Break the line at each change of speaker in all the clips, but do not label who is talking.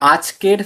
আজকের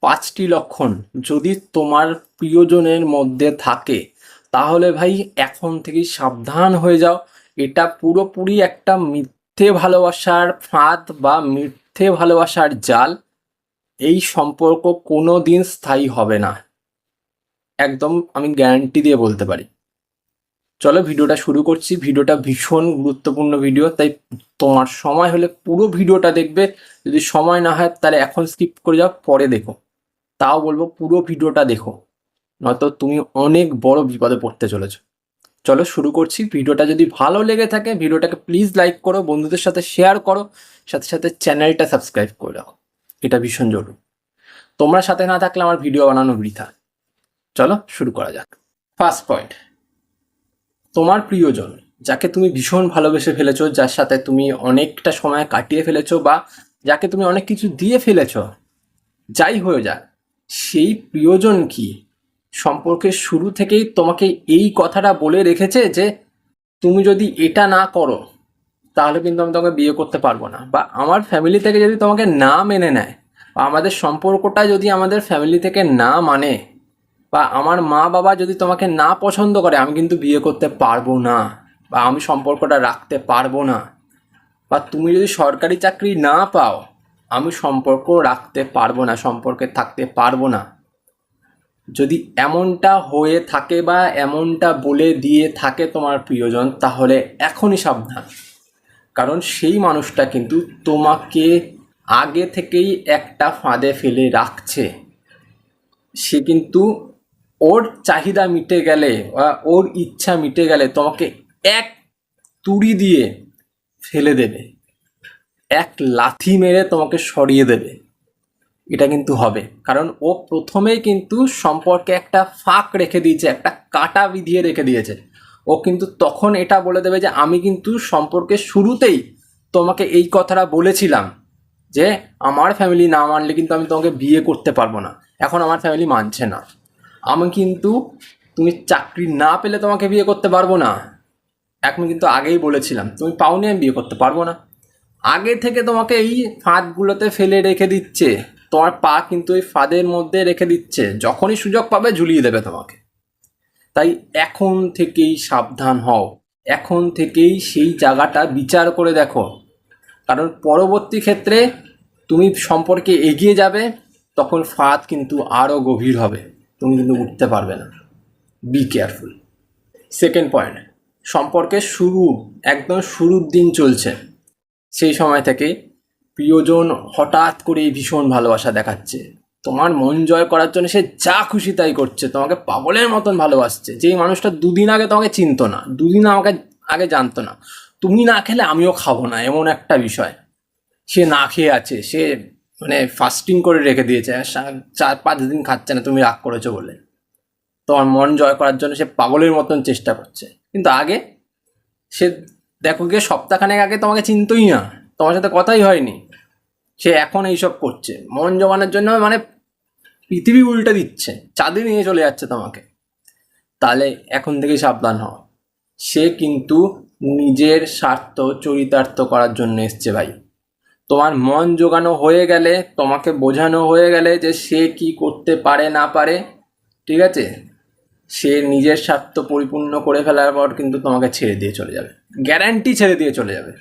পাঁচটি লক্ষণ যদি তোমার প্রিয়জনের মধ্যে থাকে, তাহলে ভাই এখন থেকে সাবধান হয়ে যাও। এটা পুরোপুরি একটা মিথ্যে ভালোবাসার ফাঁদ বা মিথ্যে ভালোবাসার জাল। এই সম্পর্ক কোনো দিন স্থায়ী হবে না। একদম আমি গ্যারান্টি দিয়ে বলতে পারি। চলো ভিডিওটা শুরু করছি। ভিডিওটা ভীষণ গুরুত্বপূর্ণ ভিডিও তাই তোমার সময় হলে পুরো ভিডিওটা দেখবে। যদি সময় না হয়, তাহলে এখন স্কিপ করে যাও, পরে দেখো। তাও বলব পুরো ভিডিওটা দেখো। নয়তো তুমি অনেক বড় বিপদে পড়তে চলেছো। চলো শুরু করছি। ভিডিওটা যদি ভালো লেগে থাকে, ভিডিওটাকে প্লিজ লাইক করো, বন্ধুদের সাথে শেয়ার করো, সাথে সাথে চ্যানেলটা সাবস্ক্রাইব করে রাখো। এটা ভীষণ জরুরি। তোমরা সাথে না থাকলে আমার ভিডিও বানানো বৃথা। চলো শুরু করা যাক। ফার্স্ট পয়েন্ট তোমার প্রিয়জন, যাকে তুমি ভীষণ ভালোবেসে ফেলেছো, যার সাথে তুমি অনেকটা সময় কাটিয়ে ফেলেছো বা যাকে তুমি অনেক কিছু দিয়ে ফেলেছো, যাই হয়ে যাক, সেই প্রিয়জন কি? সম্পর্কের শুরু থেকেই তোমাকে এই কথাটা বলে রেখেছে যে, তুমি যদি এটা না করো, তাহলে কিন্তু আমি তোমাকে বিয়ে করতে পারব না। বা, আমার ফ্যামিলি থেকে যদি তোমাকে না মেনে নেয়, বা, আমাদের সম্পর্কটা যদি আমাদের ফ্যামিলি থেকে না মানে বা আমার মা বাবা যদি তোমাকে না পছন্দ করে, আমি কিন্তু বিয়ে করতে পারব না বা আমি সম্পর্কটা রাখতে পারব না। বা তুমি যদি সরকারি চাকরি না পাও, আমি সম্পর্ক রাখতে পারব না, সম্পর্কে থাকতে পারব না। যদি এমনটা হয়ে থাকে বা এমনটা বলে দিয়ে থাকে তোমার প্রিয়জন, তাহলে এখনই সাবধান। কারণ সেই মানুষটা কিন্তু তোমাকে আগে থেকেই একটা ফাঁদে ফেলে রাখছে। সে কিন্তু ওর চাহিদা মিটে গেলে বা ওর ইচ্ছা মিটে গেলে তোমাকে এক তুড়ি দিয়ে ফেলে দেবে। এক লাথি মেরে তোমাকে সরিয়ে দেবে। এটা কিন্তু হবে। কারণ ও প্রথমেই কিন্তু সম্পর্কে একটা ফাঁক রেখে দিয়েছে, একটা কাটা বিধিয়ে রেখে দিয়েছে। ও কিন্তু তখন এটা বলে দেবে যে, আমি কিন্তু সম্পর্কের শুরুতেই তোমাকে এই কথাটা বলেছিলাম যে, আমার ফ্যামিলি না মানলে কিন্তু আমি তোমাকে বিয়ে করতে পারব না। এখন আমার ফ্যামিলি মানছে না। আমি কিন্তু তুমি চাকরি না পেলে তোমাকে বিয়ে করতে পারব না। এখন কিন্তু আগেই বলেছিলাম, তুমি পাওনি আমি বিয়ে করতে পারব না। আগে থেকে তোমাকে এই ফাঁদগুলোতে ফেলে রেখে দিচ্ছে। তোমার পা কিন্তু এই ফাঁদের মধ্যে রেখে দিচ্ছে। যখনই সুযোগ পাবে ঝুলিয়ে দেবে তোমাকে। তাই এখন থেকেই সাবধান হও। এখন থেকেই সেই জায়গাটা বিচার করে দেখো। কারণ পরবর্তী ক্ষেত্রে তুমি সম্পর্কে এগিয়ে যাবে, তখন ফাঁদ কিন্তু আরও গভীর হবে। তুমি কিন্তু উঠতে পারবে না। বি কেয়ারফুল সেকেন্ড পয়েন্ট সম্পর্কের শুরু, একদম শুরুর দিন চলছে। সেই সময় থেকে প্রিয়জন হঠাৎ করেই ভীষণ ভালোবাসা দেখাচ্ছে। তোমার মন জয় করার জন্য সে যা খুশি তাই করছে। তোমাকে পাগলের মতন ভালোবাসছে। যেই মানুষটা দুদিন আগে তোমাকে চিনতো না, দুদিন আমাকে আগে জানতো না। তুমি না খেলে আমিও খাব না, এমন একটা বিষয়। সে না খেয়ে আছে, সে মানে ফাস্টিং করে রেখে দিয়েছে। চার পাঁচ দিন খাচ্ছে না, তুমি রাগ করেছ বলে। তোমার মন জয় করার জন্য সে পাগলের মতন চেষ্টা করছে। কিন্তু আগে সে, দেখো গিয়ে সপ্তাহখানেক আগে তোমাকে চিনতই না। তোমার সাথে কথাই হয়নি। সে এখন এইসব করছে। মন জমানোর জন্য মানে পৃথিবী উল্টে দিচ্ছে। চাঁদে নিয়ে চলে যাচ্ছে তোমাকে। তাহলে এখন থেকে সাবধান হও। সে কিন্তু নিজের স্বার্থ চরিতার্থ করার জন্য এসছে ভাই। তোমার মন জোগানো হয়ে গেলে, তোমাকে বোঝানো হয়ে গেলে যে সে কি করতে পারে, না পারে, ঠিক আছে? সে নিজের স্বার্থ পরিপূর্ণ করে ফেলার পর কিন্তু তোমাকে ছেড়ে দিয়ে চলে যাবে। গ্যারান্টি ছেড়ে দিয়ে চলে যাবে।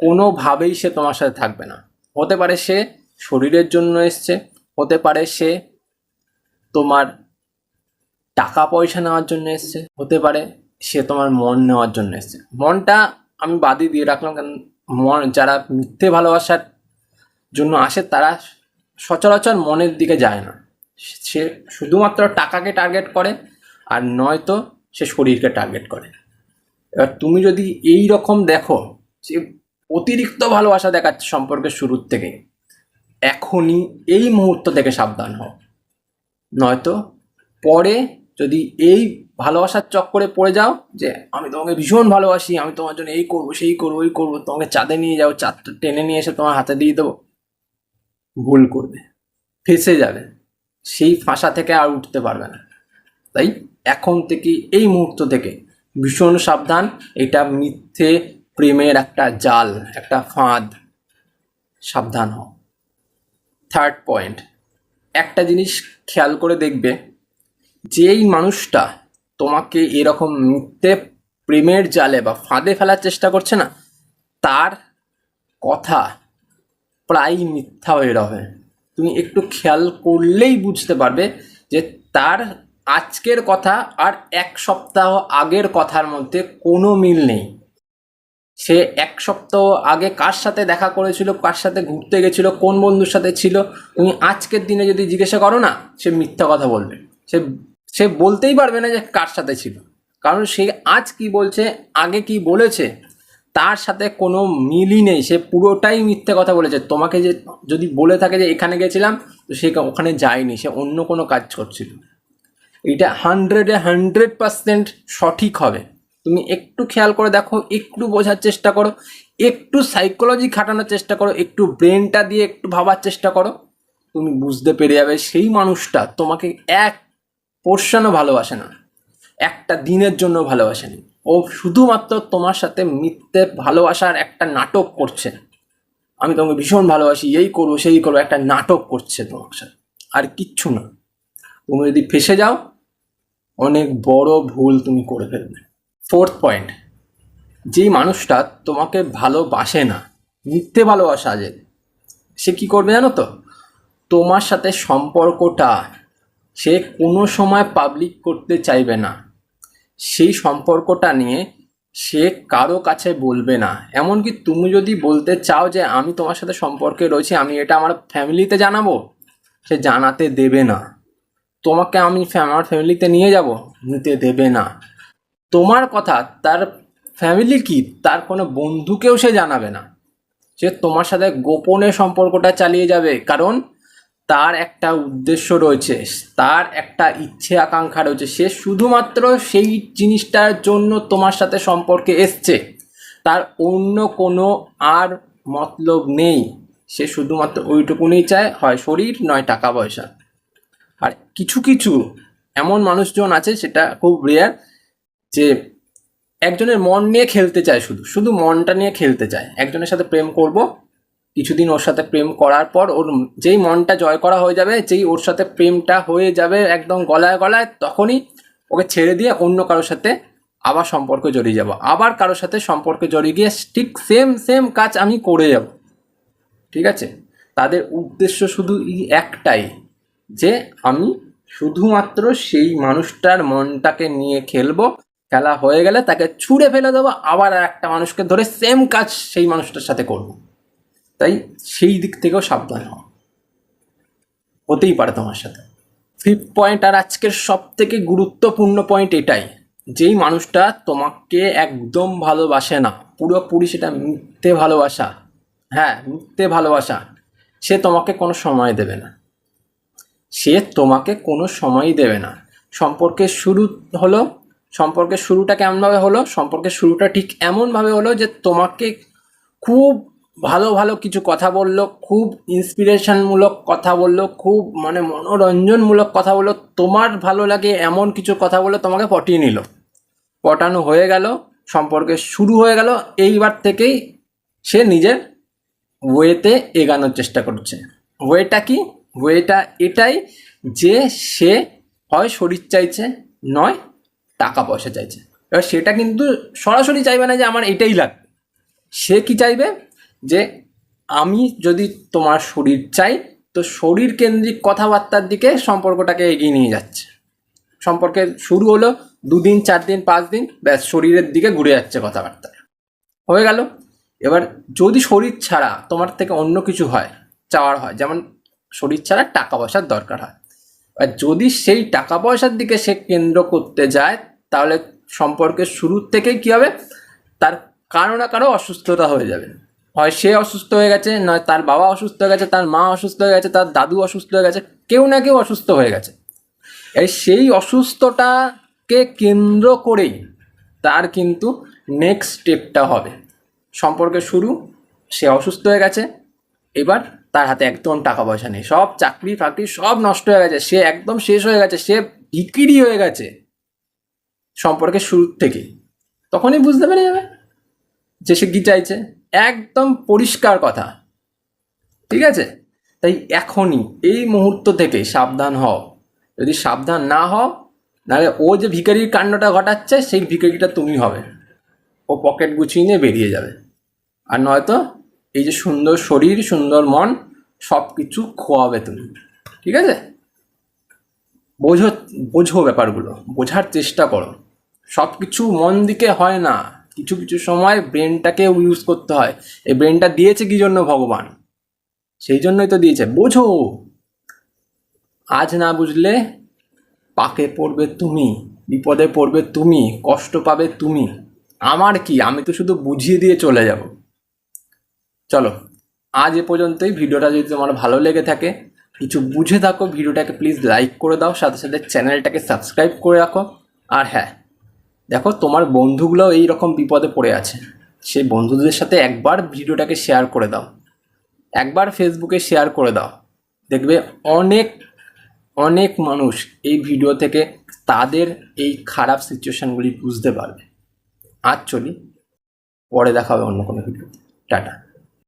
কোনোভাবেই সে তোমার সাথে থাকবে না। হতে পারে সে শরীরের জন্য এসছে, হতে পারে সে তোমার টাকা পয়সা নেওয়ার জন্য এসছে, হতে পারে সে তোমার মন নেওয়ার জন্য এসছে। মনটা আমি বাদই দিয়ে রাখলাম, কারণ যারা মিথ্যে ভালোবাসার জন্য আসে, তারা সচরাচর মনের দিকে যায় না। সে শুধুমাত্র টাকাকে টার্গেট করে আর নয়তো সে শরীরকে টার্গেট করে। এবার তুমি যদি এই রকম দেখো যে অতিরিক্ত ভালোবাসা দেখাচ্ছে সম্পর্কের শুরুর থেকে, এখনই এই মুহূর্ত থেকে সাবধান হও। নয়তো পরে যদি এই ভালোবাসার চক্করে পড়ে যাও যে আমি তোমাকে ভীষণ ভালোবাসি, আমি তোমার জন্য এই করব, সেই করব, ওই করব, তোমাকে চাঁদে নিয়ে যাও চাঁদটা টেনে নিয়ে এসে তোমার হাতে দিয়ে দেবো, ভুল করবে, ফেসে যাবে, সেই ফাঁসা থেকে আর উঠতে পারবে না। তাই এখন থেকে, এই মুহূর্ত থেকে ভীষণ সাবধান, এটা মিথ্যে প্রেমের একটা জাল, একটা ফাঁদ, সাবধান হও। থার্ড পয়েন্ট একটা জিনিস খেয়াল করে দেখবে যেই মানুষটা তোমাকে এরকম মিথ্যে প্রেমের জালে বা ফাঁদে ফেলার চেষ্টা করছে না, তার কথা প্রায় মিথ্যা হয়ে রবে তুমি একটু খেয়াল করলেই বুঝতে পারবে যে তার আজকের কথা আর এক সপ্তাহ আগের কথার মধ্যে কোনো মিল নেই। সে এক সপ্তাহ আগে কার সাথে দেখা করেছিল, কার সাথে ঘুরতে গেছিল, কোন বন্ধুর সাথে ছিল, তুমি আজকের দিনে যদি জিজ্ঞাসা করো না, সে মিথ্যা কথা বলবে। সে সে বলতেই পারবে না যে কার সাথে ছিল। কারণ সে আজ কি বলছে, আগে কি বলেছে, তার সাথে কোনো মিলই নেই। সে পুরোটাই মিথ্যে কথা বলেছে। তোমাকে যে যদি বলে থাকে যে এখানে গেছিলাম, তো সে ওখানে যায়নি। সে অন্য কোনো কাজ করছিল। এটা হান্ড্রেডে হান্ড্রেড পার্সেন্ট সঠিক হবে। তুমি একটু খেয়াল করে দেখো, একটু বোঝার চেষ্টা করো, একটু সাইকোলজি খাটানোর চেষ্টা করো, একটু ব্রেনটা দিয়ে একটু ভাবার চেষ্টা করো, তুমি বুঝতে পেরে যাবে সেই মানুষটা তোমাকে এক পোর্শনও ভালোবাসে না। একটা দিনের জন্য ভালোবাসেনি ও শুধুমাত্র তোমার সাথে মিথ্যে ভালোবাসার একটা নাটক করছে। আমি তোমাকে ভীষণ ভালোবাসি, এই করব, সেই করব, একটা নাটক করছে তোমার সাথে। আর কিচ্ছু না। তুমি যদি ফেসে যাও, অনেক বড় ভুল তুমি করে ফেলবে। ফোর্থ পয়েন্ট যেই মানুষটা তোমাকে ভালোবাসে না, মিথ্যে ভালোবাসা যে, সে কি করবে জানো তো? তোমার সাথে সম্পর্কটা সে কোনো সময় পাবলিক করতে চাইবে না। সেই সম্পর্কটা নিয়ে সে কারও কাছে বলবে না। এমনকি তুমি যদি বলতে চাও যে, আমি তোমার সাথে সম্পর্কে রয়েছি, আমি এটা আমার ফ্যামিলিতে জানাব? সে জানাতে দেবে না। তোমাকে আমি আমার ফ্যামিলিতে নিয়ে যাব? নিতে দেবে না। তোমার কথা, তার ফ্যামিলি কি? তার কোনো বন্ধুকেও সে জানাবে না। সে তোমার সাথে গোপনে সম্পর্কটা চালিয়ে যাবে। কারণ তার একটা উদ্দেশ্য রয়েছে, তার একটা ইচ্ছে আকাঙ্ক্ষা রয়েছে। সে শুধুমাত্র সেই জিনিসটার জন্য তোমার সাথে সম্পর্কে এসছে। তার অন্য কোনো আর মতলব নেই। সে শুধুমাত্র ওইটুকুনি চায়, হয় শরীর, নয় টাকা পয়সা। আর কিছু কিছু এমন মানুষজন আছে, সেটা খুব রেয়ার যে একজনের মন নিয়ে খেলতে চায় শুধু। শুধু মনটা নিয়ে খেলতে চায়। একজনের সাথে প্রেম করব কিছুদিন ওর সাথে প্রেম করার পর ওর যেই মনটা জয় করা হয়ে যাবে, যেই ওর সাথে প্রেমটা হয়ে যাবে একদম গলায় গলায়, তখনই ওকে ছেড়ে দিয়ে অন্য কারোর সাথে আবার সম্পর্কে জড়িয়ে যাব। আবার কারোর সাথে সম্পর্কে জড়িয়ে গিয়ে ঠিক সেম সেম কাজ আমি করে যাব। ঠিক আছে? তাদের উদ্দেশ্য শুধু একটাই, যে আমি শুধুমাত্র সেই মানুষটার মনটাকে নিয়ে খেলব, খেলা হয়ে গেলে তাকে ছুঁড়ে ফেলে দেবো, আবার একটা মানুষকে ধরে সেম কাজ সেই মানুষটার সাথে করব। তাই সেই দিক থেকেও সাবধান হও। হতেই পারে তোমার সাথে। ফিফথ পয়েন্ট আর আজকের সব থেকে গুরুত্বপূর্ণ পয়েন্ট এটাই, যেই মানুষটা তোমাকে একদম ভালোবাসে না, পুরোপুরি সেটা মিথ্যে ভালোবাসা হ্যাঁ মিথ্যে ভালোবাসা, সে তোমাকে কোনো সময় দেবে না। সে তোমাকে কোনো সময়ই দেবে না। সম্পর্কের শুরু হলো, সম্পর্কের শুরুটা কেমনভাবে হলো, সম্পর্কের শুরুটা ঠিক এমনভাবে হলো যে তোমাকে খুব ভালো ভালো কিছু কথা বলল, খুব ইন্সপিরেশনমূলক কথা বলল, খুব মানে মনোরঞ্জনমূলক কথা বলল। তোমার ভালো লাগে এমন কিছু কথা বলে তোমাকে পটিয়ে নিল। পটানো হয়ে গেল, সম্পর্কে শুরু হয়ে গেল। এইবার থেকেই সে নিজের ওয়েতে এগানোর চেষ্টা করছে। ওয়েটা কি? ওয়েটা এটাই যে সে হয় শরীর চাইছে, নয় টাকা পয়সা চাইছে। এবার সেটা কিন্তু সরাসরি চাইবে না যে আমার এটাই লাগবে। সে কি চাইবে? যে আমি যদি তোমার শরীর চাই, তো শরীর কেন্দ্রিক কথাবার্তার দিকে সম্পর্কটাকে এগিয়ে নিয়ে যাচ্ছে। সম্পর্কে শুরু হলো দুদিন চার দিন পাঁচ দিন ব্যাস শরীরের দিকে ঘুরে যাচ্ছে কথাবার্তা। হয়ে গেল। এবার যদি শরীর ছাড়া তোমার থেকে অন্য কিছু হয়, চাওয়ার হয়, যেমন শরীর ছাড়া টাকা পয়সার দরকার হয়, আর যদি সেই টাকা পয়সার দিকে সে কেন্দ্র করতে যায়, তাহলে সম্পর্কের শুরুর থেকেই কী হবে? তার কারও না কারও অসুস্থতা হয়ে যাবে। হয় সে অসুস্থ হয়ে গেছে, নয় তার বাবা অসুস্থ হয়ে গেছে, তার মা অসুস্থ হয়ে গেছে, তার দাদু অসুস্থ হয়ে গেছে, কেউ না কেউ অসুস্থ হয়ে গেছে। এই সেই অসুস্থটাকে কেন্দ্র করেই তার কিন্তু নেক্সট স্টেপটা হবে। সম্পর্কে শুরু, সে অসুস্থ হয়ে গেছে, এবার তার হাতে একদম টাকা পয়সা নেই। সব চাকরি ফাকরি সব নষ্ট হয়ে গেছে, সে একদম শেষ হয়ে গেছে, সে বিক্রি হয়ে গেছে। সম্পর্কে শুরুর থেকেই। তখনই বুঝতে পেরে যাবে যে সে কি চাইছে। একদম পরিষ্কার কথা। ঠিক আছে? তাই এখনই, এই মুহূর্ত থেকে সাবধান হও। যদি সাবধান না হও, নাহলে ও যে ভিখারির কাণ্ডটা ঘটাচ্ছে, সেই ভিখারিটা তুমি হবে। ও পকেট গুছিয়ে নিয়ে বেরিয়ে যাবে। আর নয়তো এই যে সুন্দর শরীর, সুন্দর মন সব কিছু খোয়াবে তুমি। ঠিক আছে? বোঝো বোঝো ব্যাপারগুলো। বোঝার চেষ্টা করো। সব কিছু মন দিকে হয় না। কিছু কিছু সময় ব্রেনটাকে ইউজ করতে হয়। এই ব্রেনটা দিয়েছে কি জন্য ভগবান? সেই জন্যই তো দিয়েছে। বোঝো! আজ না বুঝলে পাকে পড়বে তুমি, বিপদে পড়বে তুমি, কষ্ট পাবে তুমি। আমার কি? আমি তো শুধু বুঝিয়ে দিয়ে চলে যাব। চলো, আজ এ পর্যন্তই। ভিডিওটা যদি তোমার ভালো লেগে থাকে, কিছু বুঝে থাকো, ভিডিওটাকে প্লিজ লাইক করে দাও, সাথে সাথে চ্যানেলটাকে সাবস্ক্রাইব করে রাখো। আর হ্যাঁ দেখো, তোমার বন্ধুগুলোও এই রকম বিপদে পড়ে আছে। সেই বন্ধুদের সাথে একবার ভিডিওটাকে শেয়ার করে দাও। একবার ফেসবুকে শেয়ার করে দাও। দেখবে অনেক অনেক মানুষ এই ভিডিও থেকে তাদের এই খারাপ সিচুয়েশানগুলি বুঝতে পারবে। আর চলি, পরে দেখা হবে অন্য কোনো ভিডিও টাটা।